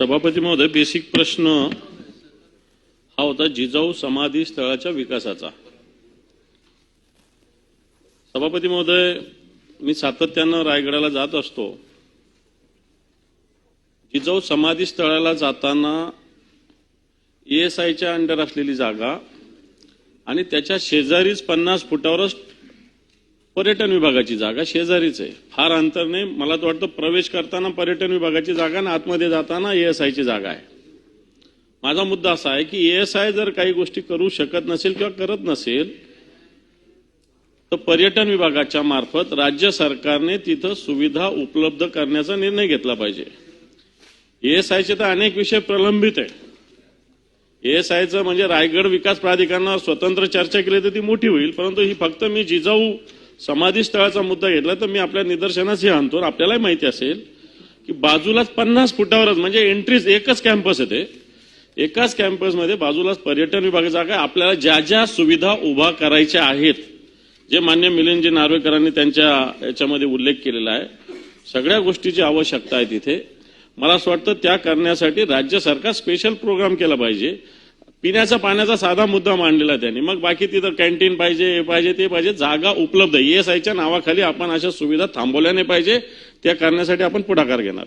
सभापती महोदय बेसिक प्रश्न हा होता जिजाऊ समाधी स्थळाच्या विकासाचा. सभापती महोदय मी सातत्यानं रायगडाला जात असतो. जिजाऊ समाधी स्थळाला जाताना ईएसआयच्या अंडर असलेली जागा आणि त्याच्या शेजारीच पन्नास फुटावरच पर्यटन विभागाची जागा शेजारीच आहे. फार अंतर नाही. मला तर वाटतं प्रवेश करताना पर्यटन विभागाची जागा आणि आतमध्ये जाताना एएसआयची जागा आहे. माझा मुद्दा असा आहे की एएसआय जर काही गोष्टी करू शकत नसेल किंवा करत नसेल तर पर्यटन विभागाच्या मार्फत राज्य सरकारने तिथं सुविधा उपलब्ध करण्याचा निर्णय घेतला पाहिजे. एएसआयचे तर अनेक विषय प्रलंबित आहे एएसआयचं म्हणजे रायगड विकास प्राधिकरणावर स्वतंत्र चर्चा केली तर ती मोठी होईल परंतु ही फक्त मी जिजाऊ समाधी स्थळाचा मुद्दा घेतला तर मी आपल्या निदर्शनास हे आणतो. आपल्यालाही माहिती असेल की बाजूलाच पन्नास फुटावरच म्हणजे एंट्रीज एकच कॅम्पस आहे ते. एकाच कॅम्पसमध्ये बाजूलाच पर्यटन विभागाचा जागा आपल्याला ज्या ज्या सुविधा उभा करायच्या आहेत जे मान्य मिलिंदजी नार्वेकरांनी त्यांच्या याच्यामध्ये उल्लेख केलेला आहे सगळ्या गोष्टीची आवश्यकता आहे तिथे. मला असं वाटतं त्या करण्यासाठी राज्य सरकार स्पेशल प्रोग्राम केला पाहिजे. पिण्याचा पाण्याचा साधा मुद्दा मांडलेला त्यांनी. मग बाकी तिथं कॅन्टीन पाहिजे हे पाहिजे ते पाहिजे. जागा उपलब्ध आहे. एस आयच्या नावाखाली आपण अशा सुविधा थांबवल्या नाही पाहिजे. त्या करण्यासाठी आपण पुढाकार घेणार.